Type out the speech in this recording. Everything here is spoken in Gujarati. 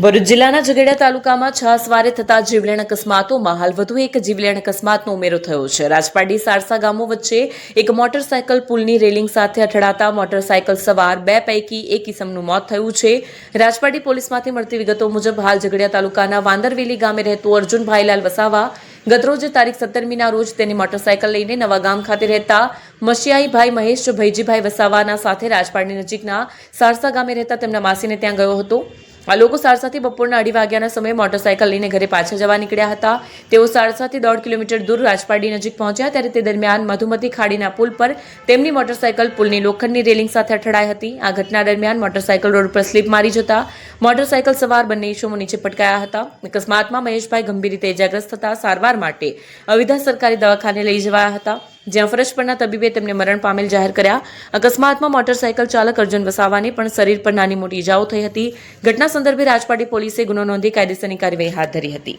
ભરૂચ જિલ્લાના ઝઘડિયા તાલુકામાં છ સવારે થતા જીવલેણ અકસ્માતોમાં હાલ વધુ એક જીવલેણ અકસ્માતનો ઉમેરો થયો છે. રાજપાડી સારસા ગામો વચ્ચે એક મોટરસાયકલ પુલની રેલિંગ સાથે અથડાતા મોટરસાયકલ સવાર બે પૈકી એક ઇસમનું મોત થયું છે. રાજપાડી પોલીસમાંથી મળતી વિગતો મુજબ હાલ ઝઘડિયા તાલુકાના વાંદરવેલી ગામે રહેતો અર્જુન ભાઈલાલ વસાવા ગતરોજ તારીખ સત્તરમીના રોજ તેની મોટરસાયકલ લઈને નવા ગામ ખાતે રહેતા મશિયાઈભાઈ મહેશ, ભૈજીભાઈ વસાવાના સાથે રાજપાડી નજીકના સારસા ગામે રહેતા તેમના માસીને ત્યાં ગયો હતો. આ લોકો સારસાથી બપોરના અઢી વાગ્યાના સમયે મોટરસાયકલ લઈને ઘરે પાછા જવા નીકળ્યા હતા. તેઓ સારસાથી દોઢ કિલોમીટર દૂર રાજપાડી નજીક પહોંચ્યા ત્યારે તે દરમિયાન મધુમતી ખાડીના પુલ પર તેમની મોટરસાયકલ પુલની લોખંડની રેલિંગ સાથે અથડાઈ હતી. આ ઘટના દરમિયાન મોટરસાયકલ રોડ પર સ્લીપ મારી જતા મોટરસાયકલ સવાર બંને ઈસમો નીચે પટકાયા હતા. અકસ્માતમાં મહેશભાઈ ગંભીર રીતે ઇજાગ્રસ્ત થતા સારવાર માટે અવિધા સરકારી દવાખાને લઈ જવાયા હતા. જ્યાં ફરજ પરના તબીબે તેમને મરણ પામેલ જાહેર કર્યા. અકસ્માતમાં મોટરસાયકલ ચાલક અર્જુન વસાવાને પણ શરીર પર નાની મોટી ઇજાઓ થઈ હતી. ઘટના સંદર્ભે રાજપાટી પોલીસે ગુનો નોંધી કાયદેસરની કાર્યવાહી હાથ ધરી હતી.